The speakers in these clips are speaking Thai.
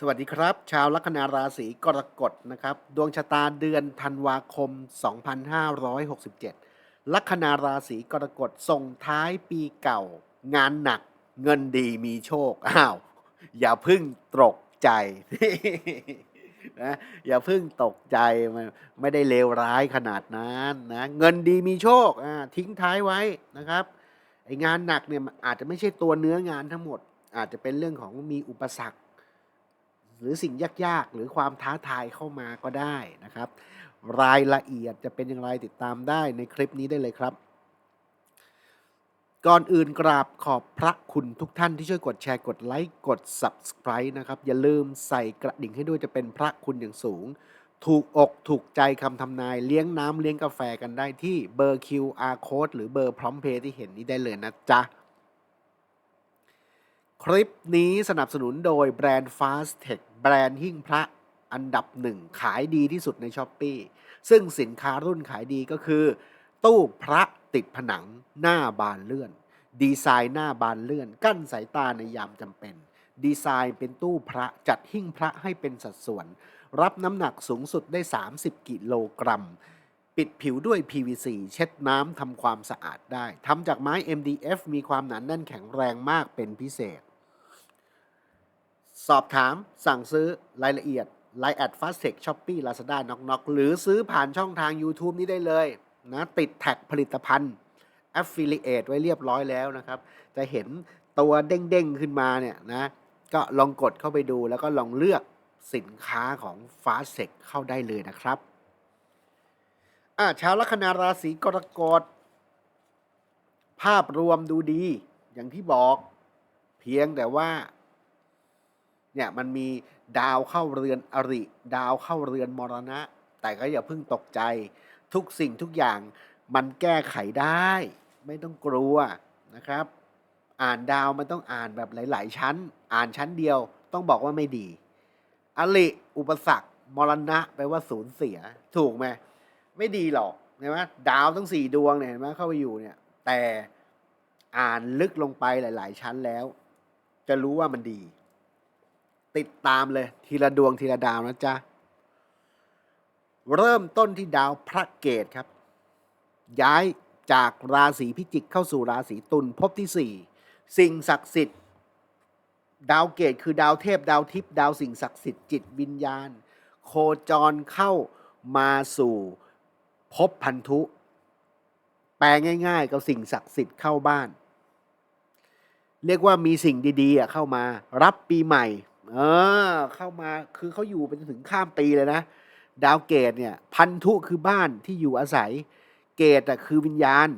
สวัสดีครับ ชาวลัคนาราศีกรกฎนะครับ ดวงชะตาเดือนธันวาคม 2567 ลัคนาราศีกรกฎส่งท้ายปีเก่า งานหนัก เงินดีมีโชคอ้าว อย่าพึ่งตกใจนะอย่าพึ่งตกใจมันไม่ได้เลวร้ายขนาดนั้นนะเงินดีมีโชคทิ้งท้ายไว้นะครับไองานหนักเนี่ยอาจจะไม่ใช่ตัวเนื้องานทั้งหมด อาจจะเป็นเรื่องของมีอุปสรรค หรือสิ่งยากๆ หรือความท้าทายเข้ามาก็ได้นะครับ รายละเอียดจะเป็นอย่างไรติดตามได้ในคลิปนี้ได้เลยครับ ก่อนอื่นกราบขอบพระคุณทุกท่านที่ช่วยกดแชร์กดไลค์กด Subscribe นะครับ อย่าลืมใส่กระดิ่งให้ด้วยจะเป็นพระคุณอย่างสูง ถูกอกถูกใจคำทำนายเลี้ยงน้ำเลี้ยงกาแฟกันได้ที่เบอร์ QR code หรือเบอร์พร้อมเพย์ที่เห็นนี้ได้เลยนะจ๊ะ คลิปนี้สนับสนุนโดยแบรนด์ Fast Tech แบรนด์หิ้งพระอันดับหนึ่งขายดีที่สุดในช้อปปีซึ่งสินค้ารุ่นขายดีก็คือ ตู้พระติดผนังหน้าบานเลื่อน ดีไซน์หน้าบานเลื่อน กั้นสายตาในยามจำเป็น ดีไซน์เป็นตู้พระจัดหิ้งพระให้เป็นสัดส่วน รับน้ำหนักสูงสุดได้ 30 กิโลกรัม ปิดผิวด้วย PVC เช็ดน้ำทำความสะอาดได้ทำจากไม้ MDF มีความหนาแน่นแข็งแรงมากเป็นพิเศษ สอบถามสั่งซื้อรายละเอียด Line แอดฟาสเทคช้อปปี้ลาซาด้าน็อกนอกหรือซื้อผ่านช่องทาง YouTube นี้ได้เลยนะติดแท็กผลิตภัณฑ์ Affiliate ไว้เรียบร้อยแล้วนะครับ จะเห็นตัวเด้งๆขึ้นมาเนี่ยนะ ก็ลองกดเข้าไปดูแล้วก็ลองเลือกสินค้าของ f a s t e c เข้าได้เลยนะครับอ่าชาวลัคนาราศีกรกฎภาพรวมดูดี อย่างที่บอก เพียงแต่ว่า เนี่ยมันมีดาวเข้าเรือนอริ ดาวเข้าเรือนมรณะ แต่ก็อย่าเพิ่งตกใจ ทุกสิ่งทุกอย่างมันแก้ไขได้ ไม่ต้องกลัวนะครับ อ่านดาวมันต้องอ่านแบบหลาย ๆ ชั้น อ่านชั้นเดียวต้องบอกว่าไม่ดี อริอุปสรรคมรณะแปลว่าสูญเสีย ถูกไหมไม่ดีหรอกเห็นไหมดาวทั้งสี่ดวงเนี่ยเห็นไหมเข้าไปอยู่เนี่ย แต่อ่านลึกลงไปหลาย ๆ ชั้นแล้ว จะรู้ว่ามันดี ติดตามเลยทีละดวงทีละดาวนะจ๊ะ เริ่มต้นที่ดาวพระเกตครับ ย้ายจากราศีพิจิกเข้าสู่ราศีตุลภพที่สี่สิ่งศักดิ์สิทธิ์ ดาวเกตคือดาวเทพดาวทิพย์ดาวสิ่งศักดิ์สิทธิ์จิตวิญญาณ โคจรเข้ามาสู่ภพพันธุ แปลง่าย ๆ ก็สิ่งศักดิ์สิทธิ์เข้าบ้าน เรียกว่ามีสิ่งดี ๆ เข้ามา รับปีใหม่ เออเข้ามาคือเขาอยู่ไปจนถึงข้ามปีเลยนะ ดาวเกตเนี่ย พันธุคือบ้านที่อยู่อาศัย เกตอะคือวิญญาณ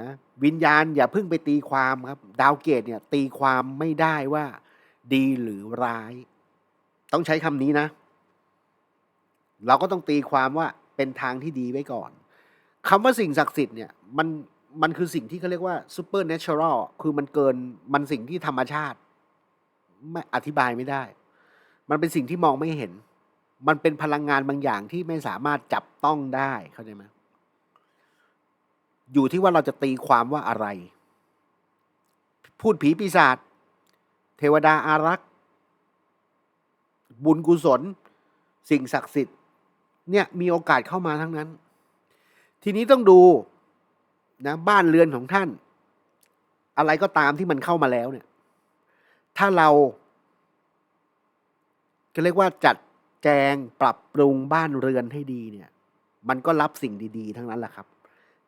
นะวิญญาณอย่าเพิ่งไปตีความครับ ดาวเกตเนี่ย ตีความไม่ได้ว่า ดีหรือร้าย ต้องใช้คำนี้นะ เราก็ต้องตีความว่าเป็นทางที่ดีไว้ก่อนคำว่าสิ่งศักดิ์สิทธิ์เนี่ยมันมันคือสิ่งที่เขาเรียกว่า super natural คือมันเกินมันสิ่งที่ธรรมชาติ ไม่อธิบายไม่ได้ มันเป็นสิ่งที่มองไม่เห็น มันเป็นพลังงานบางอย่างที่ไม่สามารถจับต้องได้เข้าใจไหมอยู่ที่ว่าเราจะตีความว่าอะไร พูดผีปีศาจเทวดาอารักษ์ บุญกุศล สิ่งศักดิ์สิทธิ์ เนี่ยมีโอกาสเข้ามาทั้งนั้น ทีนี้ต้องดูนะบ้านเรือนของท่าน อะไรก็ตามที่มันเข้ามาแล้วเนี่ย ถ้าเราก็เรียกว่าจัดแจงปรับปรุงบ้านเรือนให้ดีเนี่ย มันก็รับสิ่งดีๆ ทั้งนั้นแหละครับ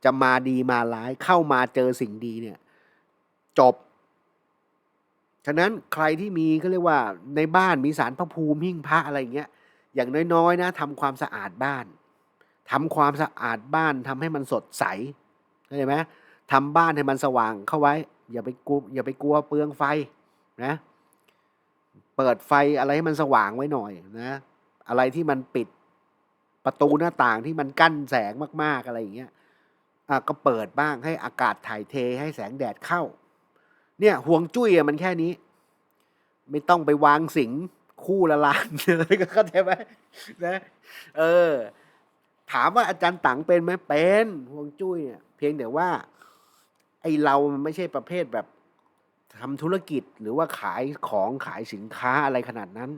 จะมาดีมาร้ายเข้ามาเจอสิ่งดีเนี่ย จบ ฉะนั้นใครที่มีก็เรียกว่า ในบ้านมีสารพระภูมิหิ้งพระอะไรอย่างเงี้ยอย่างน้อยๆนะทำความสะอาดบ้านทำความสะอาดบ้านทำให้มันสดใสเข้าใจไหมทำบ้านให้มันสว่างเข้าไว้ อย่าไปกลัวอย่าไปกลัวเปลืองไฟ นะ เปิดไฟอะไรให้มันสว่างไว้หน่อยนะ อะไรที่มันปิดประตูหน้าต่างที่มันกั้นแสงมาก ๆอะไรอย่างเงี้ยอะก็เปิดบ้างให้อากาศถ่ายเทให้แสงแดดเข้า เนี่ยห่วงจุ้ยอะมันแค่นี้ ไม่ต้องไปวางสิงคู่ละลานอะไรก็เข้าใจไหมนะเออ ถามว่าอาจารย์ตังเป็นไหมเป็นห่วงจุ้ยเนี่ยเพียงแต่ว่า ไอเรามันไม่ใช่ประเภทแบบ ทำธุรกิจหรือว่าขายของขายสินค้าอะไรขนาดนั้น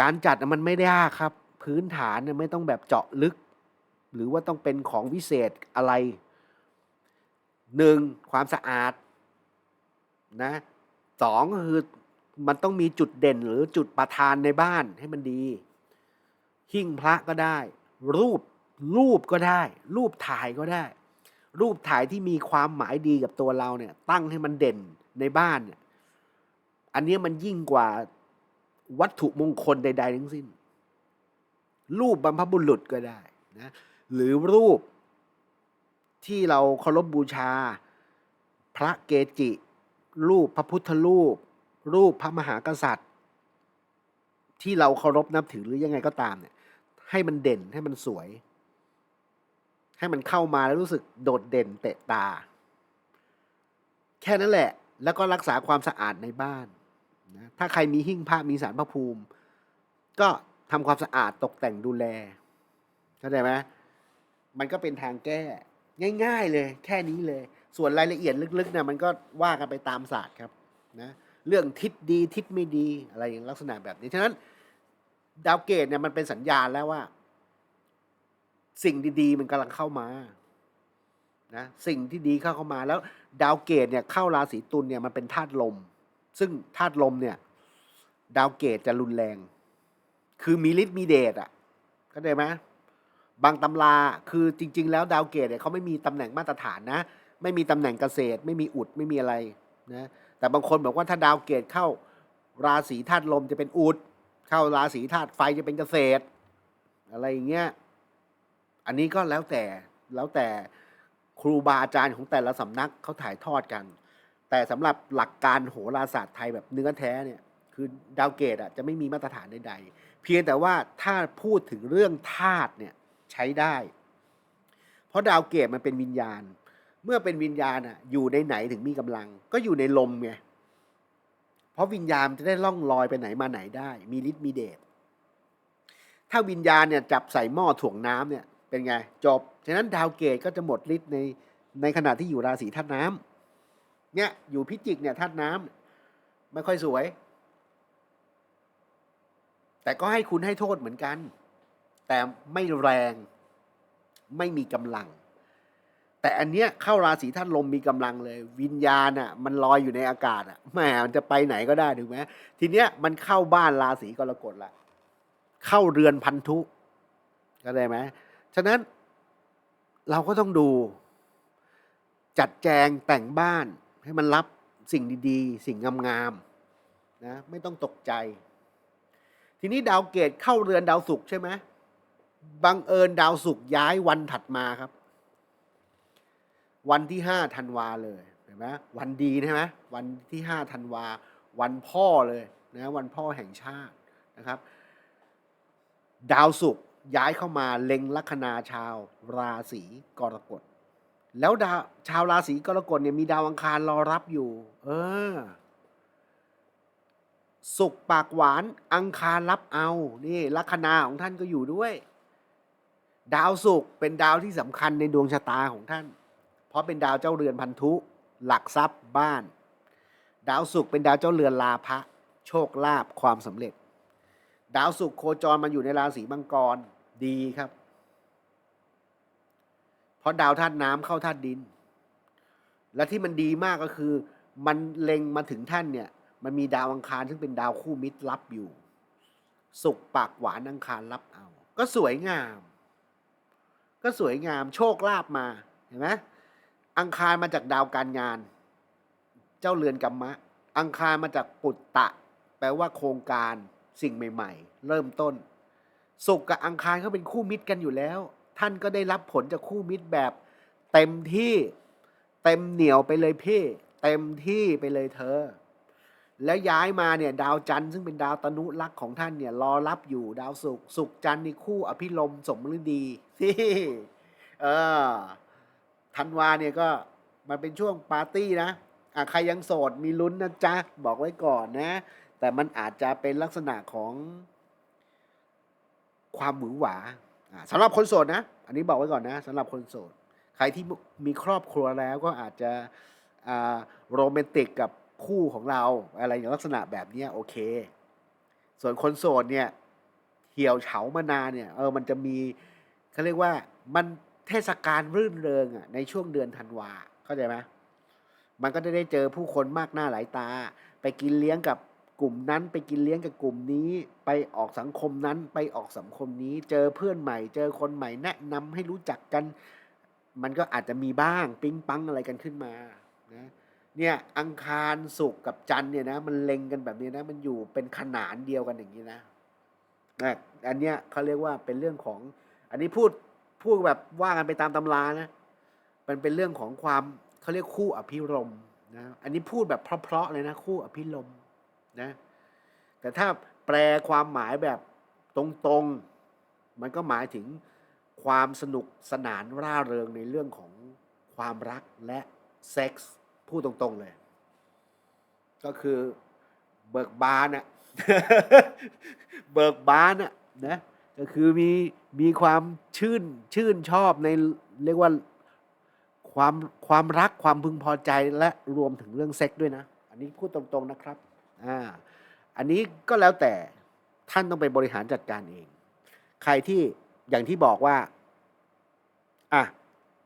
การจัดมันไม่ได้ยากครับ พื้นฐานไม่ต้องแบบเจาะลึก หรือว่าต้องเป็นของวิเศษอะไรหนึ่งความสะอาดนะสองก็คือมันต้องมีจุดเด่นหรือจุดประธานในบ้านให้มันดี หิ้งพระก็ได้ รูปรูปก็ได้ รูปถ่ายก็ได้ รูปถ่ายที่มีความหมายดีกับตัวเราเนี่ย ตั้งให้มันเด่นในบ้านเนี่ย อันนี้มันยิ่งกว่าวัตถุมงคลใด ๆ ทั้งสิ้น รูปบรรพบุรุษก็ได้นะหรือรูปที่เราเคารพบูชา พระเกจิ รูปพระพุทธรูป รูปพระมหากษัตริย์ ที่เราเคารพนับถือหรือยังไงก็ตามเนี่ย ให้มันเด่นให้มันสวย ให้มันเข้ามาแล้วรู้สึกโดดเด่นเตะตา แค่นั้นแหละ แล้วก็รักษาความสะอาดในบ้านนะถ้าใครมีหิ้งพระมีสารพระภูมิ ก็ทำความสะอาดตกแต่งดูแลเข้าใจไหมมันก็เป็นทางแก้ ง่าย ๆ เลย แค่นี้เลย ส่วนรายละเอียดลึกๆเนี่ยมันก็ว่ากันไปตามศาสตร์ครับนะเรื่องทิศดีทิศไม่ดีอะไรอย่างลักษณะแบบนี้ฉะนั้นดาวเกตเนี่ยมันเป็นสัญญาณแล้วว่า สิ่งดีๆ มันกำลังเข้ามานะสิ่งที่ดีเข้าเข้ามาแล้ว ดาวเกตเนี่ยเข้าราศีตุลเนี่ยมันเป็นธาตุลม ซึ่งธาตุลมเนี่ย ดาวเกตจะรุนแรง คือมีฤทธิ์มีเดชอะเข้าใจไหมบางตำราคือจริง ๆ แล้วดาวเกตเนี่ยเขาไม่มีตำแหน่งมาตรฐานนะ ไม่มีตำแหน่งเกษตร ไม่มีอุดไม่มีอะไรนะแต่บางคนบอกว่าถ้าดาวเกตเข้าราศีธาตุลมจะเป็นอุด เข้าราศีธาตุไฟจะเป็นเกษตร อะไรอย่างเงี้ย อันนี้ก็แล้วแต่แล้วแต่ครูบาอาจารย์ของแต่ละสำนักเขาถ่ายทอดกัน แต่สำหรับหลักการโหราศาสตร์ไทยแบบเนื้อแท้เนี่ยคือดาวเกตอะจะไม่มีมาตรฐานใดๆ เพียงแต่ว่าถ้าพูดถึงเรื่องธาตุเนี่ยใช้ได้ เพราะดาวเกตมันเป็นวิญญาณ เมื่อเป็นวิญญาณอะอยู่ในไหนถึงมีกำลัง ก็อยู่ในลมไงเพราะวิญญาณจะได้ล่องลอยไปไหนมาไหนได้ มีฤทธิ์มีเดชถ้าวิญญาณเนี่ยจับใส่หม้อถ่วงน้ำเนี่ย เป็นไง จบ ฉะนั้นดาวเกตก็จะหมดฤทธิ์ในในขณะที่อยู่ราศีธาตุน้ำเนี่ยอยู่พิจิกเนี่ยธาตุน้ำไม่ค่อยสวย แต่ก็ให้คุณให้โทษเหมือนกัน แต่ไม่แรงไม่มีกำลัง แต่อันเนี้ยเข้าราศีธาตุลมมีกำลังเลย วิญญาณอะ มันลอยอยู่ในอากาศอะแหมมันจะไปไหนก็ได้ถูกไหมทีเนี้ยมันเข้าบ้านราศีกรกฎละเข้าเรือนพันธุเข้าใจไหม ฉะนั้นเราก็ต้องดู จัดแจงแต่งบ้านให้มันรับสิ่งดีๆ สิ่งงามๆนะไม่ต้องตกใจ ทีนี้ดาวเกตเข้าเรือนดาวศุกร์ใช่ไหมบังเอิญดาวศุกร์ย้ายวันถัดมาครับ วันที่ห้าธันวาเลยเห็นไหมวันดีใช่ไหมวันที่ห้าธันวา วันพ่อเลยนะวันพ่อแห่งชาตินะครับ ดาวศุกร์ ย้ายเข้ามาเล็งลัคนาชาวราศีกรกฎ แล้วดาวชาวราศีกรกฎเนี่ยมีดาวอังคารรอรับอยู่ เออ สุกปากหวานอังคารรับเอา นี่ลัคนาของท่านก็อยู่ด้วย ดาวศุกเป็นดาวที่สำคัญในดวงชะตาของท่าน เพราะเป็นดาวเจ้าเรือนพันธุ หลักทรัพย์บ้าน ดาวศุกเป็นดาวเจ้าเรือนลาภะโชคลาภความสำเร็จดาวศุกร์โคจรมาอยู่ในราศีมังกร ดีครับ เพราะดาวธาตุน้ำเข้าธาตุดิน และที่มันดีมากก็คือ มันเล็งมาถึงท่านเนี่ย มันมีดาวอังคารซึ่งเป็นดาวคู่มิตรรับอยู่ สุกปากหวานอังคารรับเอา ก็สวยงาม ก็สวยงามโชคลาภมาเห็นไหมอังคารมาจากดาวการงาน เจ้าเรือนกรรมะ อังคารมาจากปุตตะ แปลว่าโครงการสิ่งใหม่ ๆ เริ่มต้น ศุกร์กับอังคารเขาเป็นคู่มิตรกันอยู่แล้ว ท่านก็ได้รับผลจากคู่มิตรแบบ เต็มที่เต็มเหนียวไปเลยพี่เต็มที่ไปเลยเธอ แล้วย้ายมาเนี่ยดาวจันทร์ซึ่งเป็นดาวตนุรักของท่านเนี่ยรอรับอยู่ดาวศุกร์ศุกร์จันทร์นี่คู่อภิรมสมฤดีที่เออธันวาเนี่ยก็มันเป็นช่วงปาร์ตี้นะอะใครยังโสดมีลุ้นนะจ๊ะ บอกไว้ก่อนนะ แต่มันอาจจะเป็นลักษณะของ ความหวือหวาอ่าสำหรับคนโสดนะ อันนี้บอกไว้ก่อนนะสำหรับคนโสด ใครที่มีครอบครัวแล้วก็อาจจะโรแมนติกกับคู่ของเราอะไรอย่างลักษณะแบบนี้โอเค ส่วนคนโสดเนี่ยเหี่ยวเฉามานานเนี่ยเออมันจะมีเขาเรียกว่ามันเทศกาลรื่นเริงอะในช่วงเดือนธันวาเข้าใจไหมมันก็จะได้เจอผู้คนมากหน้าหลายตา ไปกินเลี้ยงกับ กลุ่มนั้นไปกินเลี้ยงกับกลุ่มนี้ ไปออกสังคมนั้นไปออกสังคมนี้ เจอเพื่อนใหม่ เจอคนใหม่แนะนำให้รู้จักกัน มันก็อาจจะมีบ้างปิ๊งปังอะไรกันขึ้นมานะเนี่ยอังคารศุกร์กับจันทร์เนี่ยนะมันเล็งกันแบบนี้นะ มันอยู่เป็นขนานเดียวกันอย่างนี้นะนะอันเนี้ยเขาเรียกว่าเป็นเรื่องของ อันนี้พูดพูดแบบว่ากันไปตามตำรานะ มันเป็นเรื่องของความเขาเรียกคู่อภิรมย์นะ อันนี้พูดแบบเพราะๆเลยนะ คู่อภิรม์ นะแต่ถ้าแปลความหมายแบบตรงๆ มันก็หมายถึงความสนุกสนานร่าเริงในเรื่องของความรักและเซ็กส์พูดตรงๆเลย ก็คือเบิกบานอะเบิกบานอะนะก็คือมีมีความชื่นชื่นชอบในเรียกว่าความความรักความพึงพอใจและรวมถึงเรื่องเซ็กส์ด้วยนะ อันนี้พูดตรงๆนะครับ อ่าอันนี้ก็แล้วแต่ท่านต้องไปบริหารจัดการเอง ใครที่อย่างที่บอกว่าอะ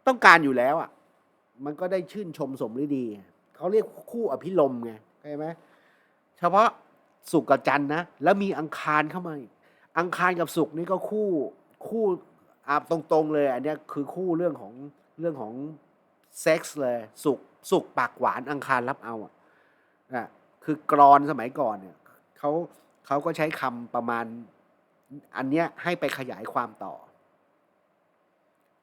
ต้องการอยู่แล้วอะมันก็ได้ชื่นชมสมฤดี เขาเรียกคู่อภิรมไงเข้าใจไหมเฉพาะสุกกับจันนะ แล้วมีอังคารเข้ามาอังคารกับสุกนี่ก็คู่คู่อาบตรงๆเลย อันนี้คือคู่เรื่องของเรื่องของเซ็กส์เลย สุกสุกปากหวานอังคารรับเอาอะอะ คือกรอนสมัยก่อนเนี่ยเขาเขาก็ใช้คำประมาณ อันเนี้ยให้ไปขยายความต่อ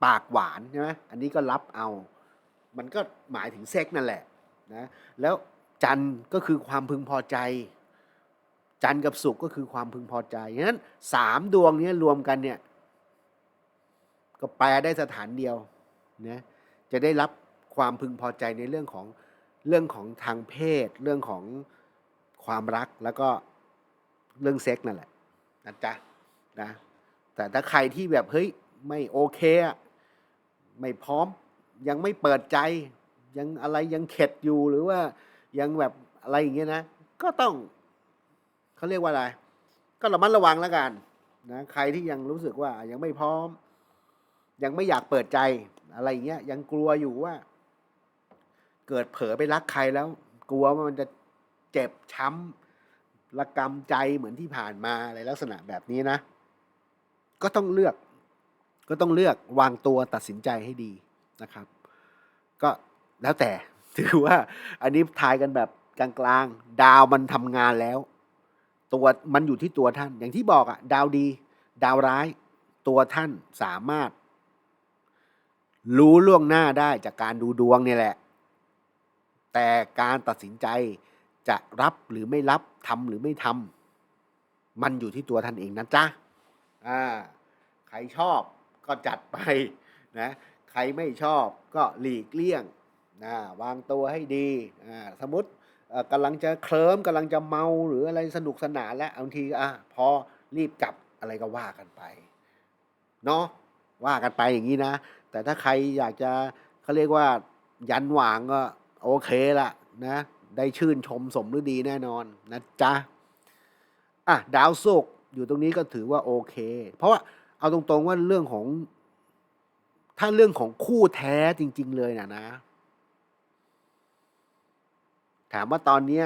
ปากหวานใช่ไหมอันนี้ก็รับเอา มันก็หมายถึงเซ็กนั่นแหละนะแล้วจันก็คือความพึงพอใจ จันกับศุก็คือความพึงพอใจฉะนั้นสามดวงนี้รวมกันเนี่ยก็แปลได้สถานเดียวนะจะได้รับความพึงพอใจในเรื่องของ เรื่องของทางเพศ เรื่องของความรักแล้วก็เรื่องเซ็กนั่นแหละนะจ๊ะนะแต่ถ้าใครที่แบบเฮ้ยไม่โอเคอะไม่พร้อมยังไม่เปิดใจ ยังอะไรยังเข็ดอยู่หรือว่ายังแบบอะไรอย่างเงี้ยนะ ก็ต้องเขาเรียกว่าอะไร ก็ระมัดระวังแล้วกันนะใครที่ยังรู้สึกว่ายังไม่พร้อม ยังไม่อยากเปิดใจอะไรอย่างเงี้ยยังกลัวอยู่ว่า เกิดเผลอไปรักใครแล้ว กลัวว่ามันจะเจ็บช้ำระกำใจเหมือนที่ผ่านมาอะไรลักษณะแบบนี้นะ ก็ต้องเลือก ก็ต้องเลือกวางตัวตัดสินใจให้ดีนะครับ ก็แล้วแต่ถือว่าอันนี้ทายกันแบบกลางๆ ดาวมันทำงานแล้ว ตัวมันอยู่ที่ตัวท่าน อย่างที่บอกอะดาวดี ดาวร้าย ตัวท่านสามารถ รู้ล่วงหน้าได้จากการดูดวงเนี่ยแหละ แต่การตัดสินใจจะรับหรือไม่รับทำหรือไม่ทำมันอยู่ที่ตัวท่านเองนะจ๊ะอ่าใครชอบก็จัดไปนะใครไม่ชอบก็หลีกเลี่ยงนะวางตัวให้ดีอ่าสมมติกำลังจะเคลิ้มกำลังจะเมาหรืออะไรสนุกสนานแล้วบางทีอะพอรีบกลับอะไรก็ว่ากันไปเนาะว่ากันไปอย่างนี้นะ แต่ถ้าใครอยากจะเขาเรียกว่ายันหวางก็ โอเคละนะได้ชื่นชมสมฤดีแน่นอนนะจ๊ะอะดาวศุกร์อยู่ตรงนี้ก็ถือว่าโอเค เพราะว่าเอาตรงๆว่าเรื่องของ ถ้าเรื่องของคู่แท้จริง ๆ เลยนะนะ ถามว่าตอนเนี้ย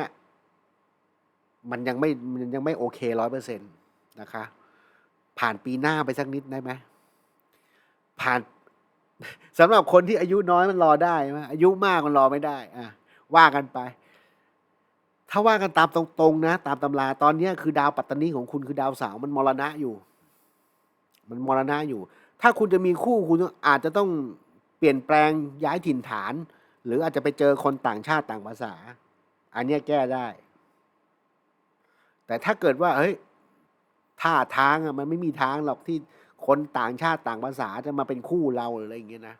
มันยังไม่มันยังไม่โอเคร้อยเปอร์เซ็นต์นะคะ ผ่านปีหน้าไปสักนิดได้ไหมผ่าน สำหรับคนที่อายุน้อยมันรอได้ไหมอายุมากมันรอไม่ได้ อะ ว่ากันไป ถ้าว่ากันตามตรงๆนะ ตามตำราตอนนี้คือดาวปัตตานีของคุณคือดาวเสาร์มันมรณะอยู่ มันมรณะอยู่ ถ้าคุณจะมีคู่คุณอาจจะต้องเปลี่ยนแปลงย้ายถิ่นฐาน หรืออาจจะไปเจอคนต่างชาติต่างภาษา อันนี้แก้ได้ แต่ถ้าเกิดว่า เฮ้ยท่าทางอะมันไม่มีทางหรอกที่ คนต่างชาติต่างภาษาจะมาเป็นคู่เราหรืออะไรอย่างเงี้ยนะ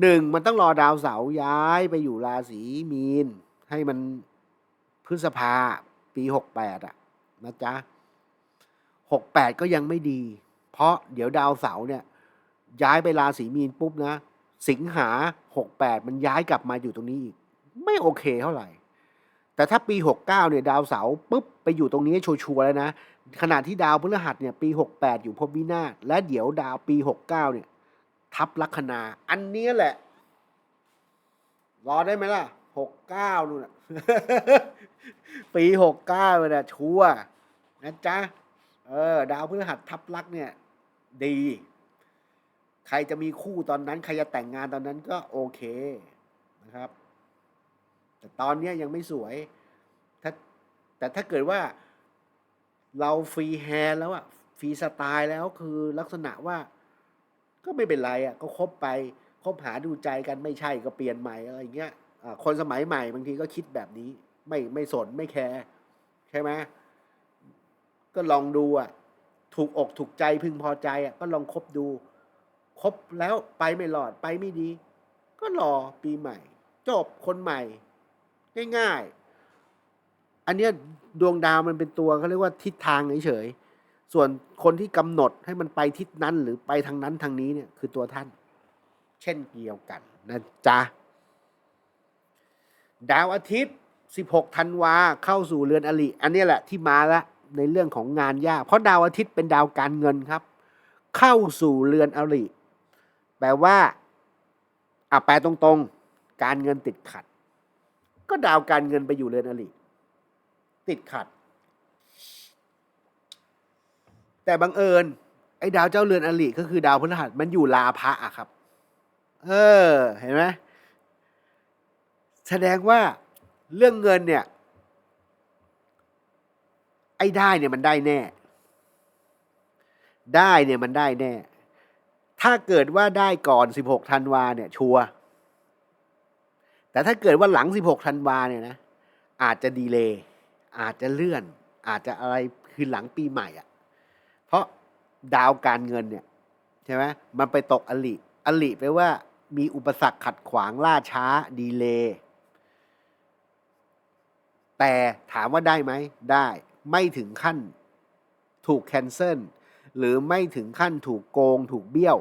หนึ่งมันต้องรอดาวเสาร์ย้ายไปอยู่ราศีมีน ให้มันพฤษภาปีหกแปดอะนะจ๊ะหกแปดก็ยังไม่ดี เพราะเดี๋ยวดาวเสาร์เนี่ย ย้ายไปราศีมีนปุ๊บนะ สิงหาหกแปดมันย้ายกลับมาอยู่ตรงนี้อีก ไม่โอเคเท่าไหร่ แต่ถ้าปี 69เนี่ยดาวเสาร์ปุ๊บไปอยู่ตรงนี้ชัวร์แล้วนะขณะที่ดาวพฤหัสเนี่ยปี 68 อยู่ภพวินาศและเดี๋ยวดาวปี 69เนี่ยทับลัคนา อันนี้แหละ รอได้ไหมล่ะ 69นู่นน่ะปี 69เลยนะชัวร์นะจ๊ะเออดาวพฤหัสทับลักเนี่ย ดี ใครจะมีคู่ตอนนั้น ใครจะแต่งงานตอนนั้นก็โอเคนะครับ แต่ตอนเนี้ยยังไม่สวยถ้าแต่ถ้าเกิดว่าเราฟรีแฮนด์แล้วอะฟรีสไตล์แล้วคือลักษณะว่า ก็ไม่เป็นไรอะก็คบไปคบหาดูใจกันไม่ใช่ก็เปลี่ยนใหม่อะไรเงี้ยคนสมัยใหม่บางทีก็คิดแบบนี้ ไม่ไม่สนไม่แคร์ใช่ไหมก็ลองดูอะถูกอกถูกใจพึงพอใจอะก็ลองคบดู คบแล้วไปไม่รอดไปไม่ดี ก็รอปีใหม่ จบคนใหม่ ง่ายๆ อันเนี้ยดวงดาวมันเป็นตัวเขาเรียกว่าทิศทางเฉยๆ ส่วนคนที่กำหนดให้มันไปทิศนั้นหรือไปทางนั้นทางนี้เนี่ยคือตัวท่าน เช่นเดียวกันนะจ๊ะ ดาวอาทิตย์ 16ธันวาเข้าสู่เรือนอริอันนี้แหละที่มาละในเรื่องของงานยาก เพราะดาวอาทิตย์เป็นดาวการเงินครับ เข้าสู่เรือนอริแปลว่าอะแปลตรงๆ การเงินติดขัด ก็ดาวการเงินไปอยู่เรือนอริติดขัด แต่บังเอิญ ไอ้ดาวเจ้าเรือนอริก็คือดาวพฤหัสมันอยู่ลาภะอะครับ เออ เห็นไหมแสดงว่าเรื่องเงินเนี่ย ไอ้ได้เนี่ยมันได้แน่ ได้เนี่ยมันได้แน่ ถ้าเกิดว่าได้ก่อน 16ธันวาเนี่ย ชัวร์ แต่ถ้าเกิดว่าหลัง 16 ธันวาเนี่ยนะ อาจจะดีเลย์อาจจะเลื่อน อาจจะอะไรคือหลังปีใหม่อะ่ะ เพราะดาวการเงินเนี่ยใช่ไหมมันไปตกอลิอลิแปลว่ามีอุปสรรคขัดขวางล่าช้าดีเลย์แต่ถามว่าได้ไหมได้ไม่ถึงขั้นถูกแคนเซิลหรือไม่ถึงขั้นถูกโกงถูกเบี้ยว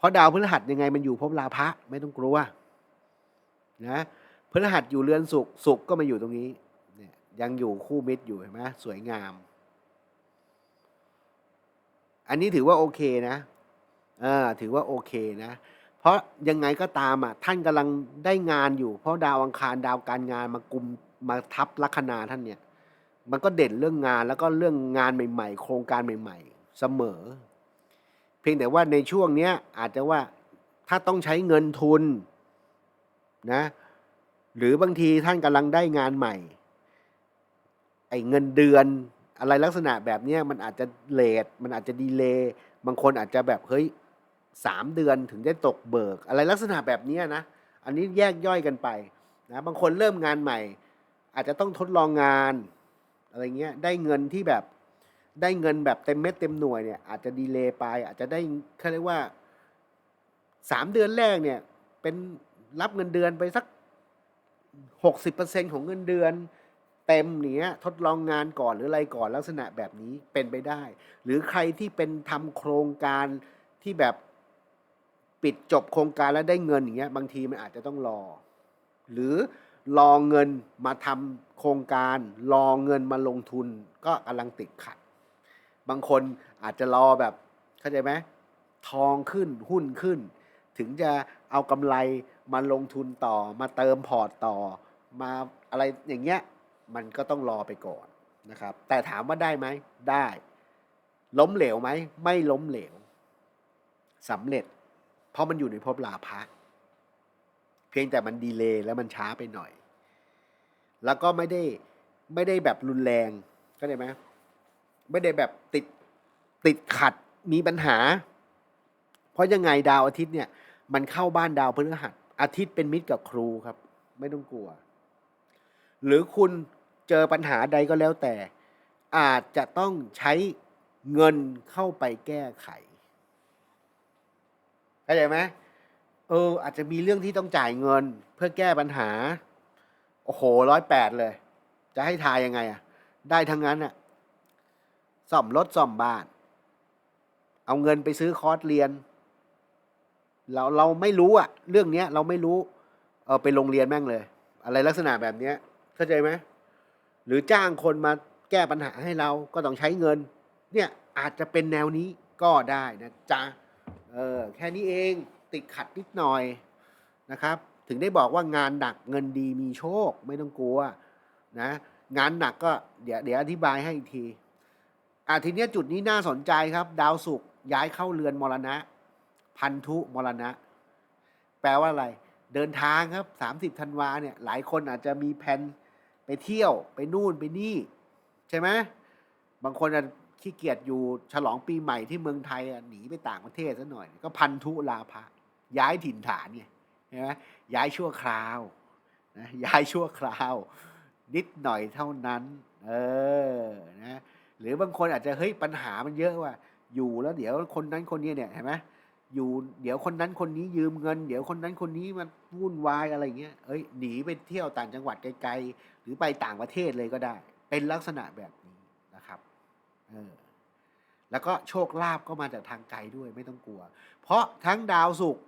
เพราะดาวพฤหัสยังไงมันอยู่ภพลาภะไม่ต้องกลัวนะพฤหัสอยู่เรือนสุขสุขก็มาอยู่ตรงนี้เนี่ยยังอยู่คู่มิตรอยู่เห็นไหมสวยงาม อันนี้ถือว่าโอเคนะเออถือว่าโอเคนะ เพราะยังไงก็ตามอะท่านกำลังได้งานอยู่ เพราะดาวอังคารดาวการงานมากุมมาทับลัคนาท่านเนี่ย มันก็เด่นเรื่องงานแล้วก็เรื่องงานใหม่ ๆ โครงการใหม่ ๆ เสมอ เพียงแต่ว่าในช่วงเนี้ยอาจจะว่าถ้าต้องใช้เงินทุนนะหรือบางทีท่านกำลังได้งานใหม่ ไอ้เงินเดือนอะไรลักษณะแบบนี้มันอาจจะเลทมันอาจจะดีเลย์บางคนอาจจะแบบเฮ้ยสามเดือนถึงได้ตกเบิก อะไรลักษณะแบบนี้นะ อันนี้แยกย่อยกันไปนะบางคนเริ่มงานใหม่ อาจจะต้องทดลองงานอะไรเงี้ยได้เงินที่แบบ ได้เงินแบบเต็มเม็ดเต็มหน่วยเนี่ยอาจจะดีเลย์ไป อาจจะได้เขาเรียกว่าสามเดือนแรกเนี่ยเป็นรับเงินเดือนไปสักหกสิบเปอร์เซ็นของเงินเดือนเต็มเนี้ยทดลองงานก่อนหรืออะไรก่อนลักษณะแบบนี้เป็นไปได้ หรือใครที่เป็นทำโครงการที่แบบปิดจบโครงการแล้วได้เงินอย่างเงี้ยบางทีมันอาจจะต้องรอ หรือรอเงินมาทำโครงการ รอเงินมาลงทุนก็กำลังติดขัด บางคนอาจจะรอแบบเข้าใจไหมทองขึ้นหุ้นขึ้น ถึงจะเอากำไรมาลงทุนต่อ มาเติมพอร์ตต่อ มาอะไรอย่างเงี้ยมันก็ต้องรอไปก่อนนะครับ แต่ถามว่าได้ไหมได้ ล้มเหลวไหมไม่ล้มเหลวสำเร็จ เพราะมันอยู่ในภพลาภะเพียงแต่มันดีเลย์แล้วมันช้าไปหน่อย แล้วก็ไม่ได้ไม่ได้แบบรุนแรงเข้าใจไหม ไม่ได้แบบติดติดขัดมีปัญหา เพราะยังไงดาวอาทิตย์เนี่ย มันเข้าบ้านดาวพฤหัส อาทิตย์เป็นมิตรกับครูครับ ไม่ต้องกลัว หรือคุณเจอปัญหาใดก็แล้วแต่ อาจจะต้องใช้เงินเข้าไปแก้ไขเข้าใจไหมเออ อาจจะมีเรื่องที่ต้องจ่ายเงินเพื่อแก้ปัญหา โอ้โหร้อยแปดเลย จะให้ทายยังไงอะได้ทั้งนั้นอะ ซ่อมรถซ่อมบ้าน เอาเงินไปซื้อคอร์สเรียน เราเราไม่รู้อะเรื่องเนี้ยเราไม่รู้ เอาไปโรงเรียนแม่งเลย อะไรลักษณะแบบเนี้ยเข้าใจไหมหรือจ้างคนมาแก้ปัญหาให้เราก็ต้องใช้เงิน เนี่ยอาจจะเป็นแนวนี้ก็ได้นะจ๊ะเออแค่นี้เองติดขัดนิดหน่อยนะครับ ถึงได้บอกว่างานหนักเงินดีมีโชคไม่ต้องกลัวนะงานหนักก็เดี๋ยวเดี๋ยวอธิบายให้อีกที อะทีเนี้ยจุดนี้น่าสนใจครับ ดาวศุกร์ย้ายเข้าเรือนมรณะ พันธุมรณะ แปลว่าอะไร เดินทางครับสามสิบธันวาเนี่ย หลายคนอาจจะมีแผนไปเที่ยวไปนู่นไปนี่ ใช่ไหมบางคนอะขี้เกียจอยู่ฉลองปีใหม่ที่เมืองไทยหนีไปต่างประเทศซะหน่อย ก็พันธุลาภะย้ายถิ่นฐานไงใช่ไหมย้ายชั่วคราวนะย้ายชั่วคราว นิดหน่อยเท่านั้น เออนะ หรือบางคนอาจจะเฮ้ยปัญหามันเยอะว่ะอยู่แล้วเดี๋ยวคนนั้นคนนี้เนี่ยเห็นไหมอยู่เดี๋ยวคนนั้นคนนี้ยืมเงิน เดี๋ยวคนนั้นคนนี้มันวุ่นวายอะไรเงี้ยเอ้ยหนีไปเที่ยวต่างจังหวัดไกลๆ หรือไปต่างประเทศเลยก็ได้ เป็นลักษณะแบบนี้นะครับเออแล้วก็โชคลาภก็มาจากทางไกลด้วยไม่ต้องกลัว เพราะทั้งดาวศุกร์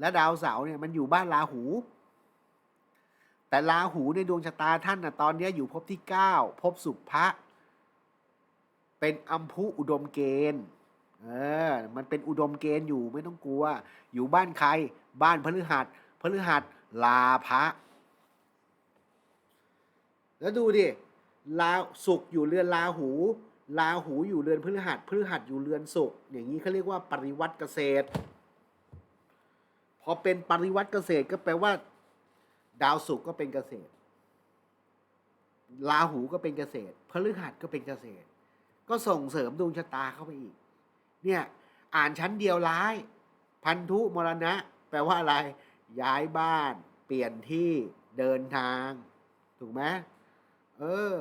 และดาวเสาร์เนี่ยมันอยู่บ้านราหู แต่ราหูในดวงชะตาท่านนะตอนนี้อยู่ภพที่เก้าภพสุภะ เป็นอัมพุอุดมเกณฑ์เออมันเป็นอุดมเกณฑ์อยู่ไม่ต้องกลัว อยู่บ้านใคร บ้านพฤหัสพฤหัสลาภะแล้วดูดิลาศุกร์อยู่เรือนราหูลาหูอยู่เรือนพฤหัสพฤหัสอยู่เรือนศุกร์อย่างนี้เขาเรียกว่าปริวัติเกษตร พอเป็นปริวัติเกษตรก็แปลว่า ดาวศุกร์ก็เป็นเกษตรราหูก็เป็นเกษตรพฤหัสก็เป็นเกษตร ก็ส่งเสริมดวงชะตาเข้าไปอีก เนี่ยอ่านชั้นเดียวร้าย พันธุมรณะ แปลว่าอะไร ย้ายบ้าน เปลี่ยนที่เดินทาง ถูกไหมเออ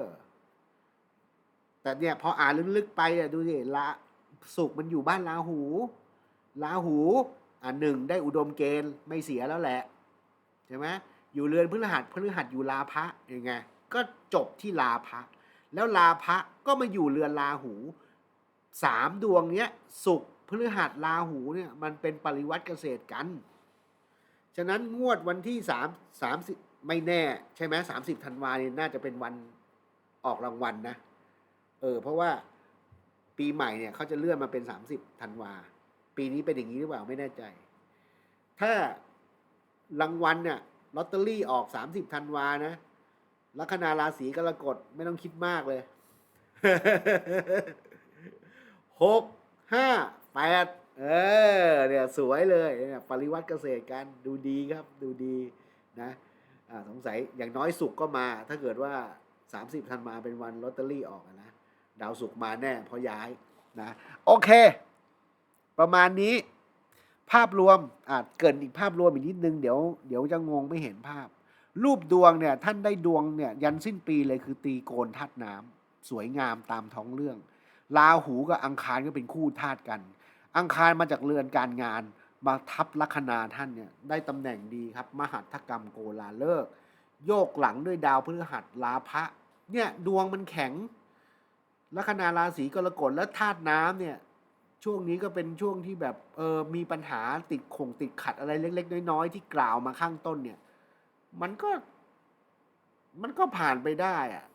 แต่เนี่ยพออ่านลึกๆไปอะดูสิละสุกมันอยู่บ้านราหูราหูอ่าหนึ่งได้อุดมเกณฑ์ไม่เสียแล้วแหละใช่ไหมอยู่เรือนพฤหัสพฤหัสอยู่ลาภะยังไงก็จบที่ลาภะ แล้วลาภะก็มาอยู่เรือนราหูสามดวงเนี้ยสุกร์พฤหัสราหูเนี่ยมันเป็นปริวัติเกษตรกัน ฉะนั้นงวดวันที่สามสามสิบไม่แน่ ใช่ไหมสามสิบธันวาเนี่ยน่าจะเป็นวันออกรางวัลนะเออเพราะว่าปีใหม่เนี่ยเขาจะเลื่อนมาเป็นสามสิบธันวา ปีนี้เป็นอย่างนี้หรือเปล่าไม่แน่ใจ ถ้ารางวัลเนี่ยลอตเตอรี่ออกสามสิบธันวานะ ลัคนาราศีกรกฎไม่ต้องคิดมากเลยหกห้าแปดเออเนี่ยสวยเลยเนี่ยปริวัติเกษตรกันดูดีครับดูดีนะอ่าสงสัยอย่างน้อยสุกก็มา ถ้าเกิดว่าสามสิบธันวาเป็นวันลอตเตอรี่ออกนะดาวสุกมาแน่เพราะย้ายนะโอเค ประมาณนี้ ภาพรวมอาจเกินอีกภาพรวมอีกนิดนึง เดี๋ยวเดี๋ยวจะงงไม่เห็นภาพ รูปดวงเนี่ยท่านได้ดวงเนี่ยยันสิ้นปีเลยคือตีโกนธาตุน้ำสวยงามตามท้องเรื่องราหูกับอังคารก็เป็นคู่ธาตุกัน อังคารมาจากเรือนการงานมาทับลัคนาท่านเนี่ยได้ตำแหน่งดีครับ มหัตถกรรมโกลาเลิก โยกหลังด้วยดาวพฤหัสลาภะเนี่ยดวงมันแข็งลัคนาราศีกรกฎและธาตุน้ำเนี่ยช่วงนี้ก็เป็นช่วงที่แบบเออมีปัญหาติดคงติดขัดอะไรเล็ก ๆ น้อยๆที่กล่าวมาข้างต้นเนี่ย มันก็ มันก็ผ่านไปได้อะ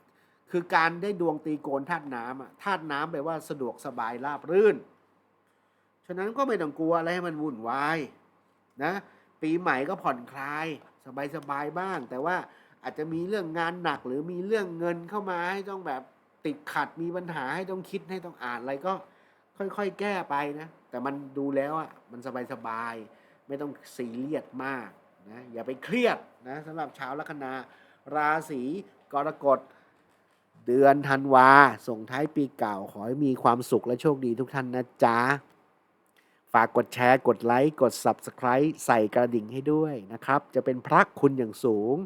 คือการได้ดวงตีโกนธาตุน้ำอะธาตุน้ำแปลว่าสะดวกสบายราบรื่น ฉะนั้นก็ไม่ต้องกลัวอะไรให้มันวุ่นวายนะ ปีใหม่ก็ผ่อนคลาย สบายๆบ้าง แต่ว่าอาจจะมีเรื่องงานหนักหรือมีเรื่องเงินเข้ามาให้ต้องแบบติดขัดมีปัญหาให้ต้องคิดให้ต้องอ่านอะไรก็ ค่อยๆแก้ไปนะ แต่มันดูแล้วอะมันสบายๆไม่ต้องซีเรียสมาก นะอย่าไปเครียดนะสำหรับชาวลัคนาราศีกรกฎเดือนธันวาส่งท้ายปีเก่า ขอให้มีความสุขและโชคดีทุกท่านนะจ๊ะ ฝากกดแชร์กดไลค์กด Subscribe ใส่กระดิ่งให้ด้วยนะครับ จะเป็นพระคุณอย่างสูง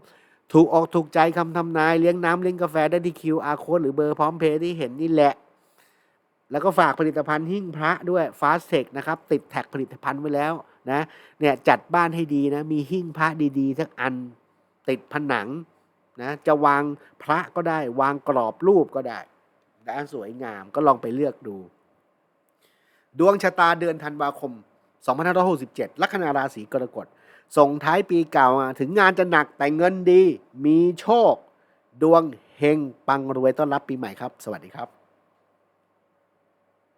ถูกออกถูกใจคำทำนายเลี้ยงน้ำเลี้ยงกาแฟได้ที่ QR code หรือเบอร์พร้อมเพย์ที่เห็นนี่แหละ แล้วก็ฝากผลิตภัณฑ์หิ้งพระด้วย Fast Tech นะครับ ติดแท็กผลิตภัณฑ์ไว้แล้ว นะเนี่ยจัดบ้านให้ดีนะมีหิ้งพระดีๆสักอันติดผนังนะจะวางพระก็ได้ วางกรอบรูปก็ได้ด้านสวยงามก็ลองไปเลือกดู ดวงชะตาเดือนธันวาคม 2567 ลัคนาราศีกรกฎส่งท้ายปีเก่าถึงงานจะหนักแต่เงินดี มีโชค ดวงเฮงปังรวยต้อนรับปีใหม่ครับ สวัสดีครับ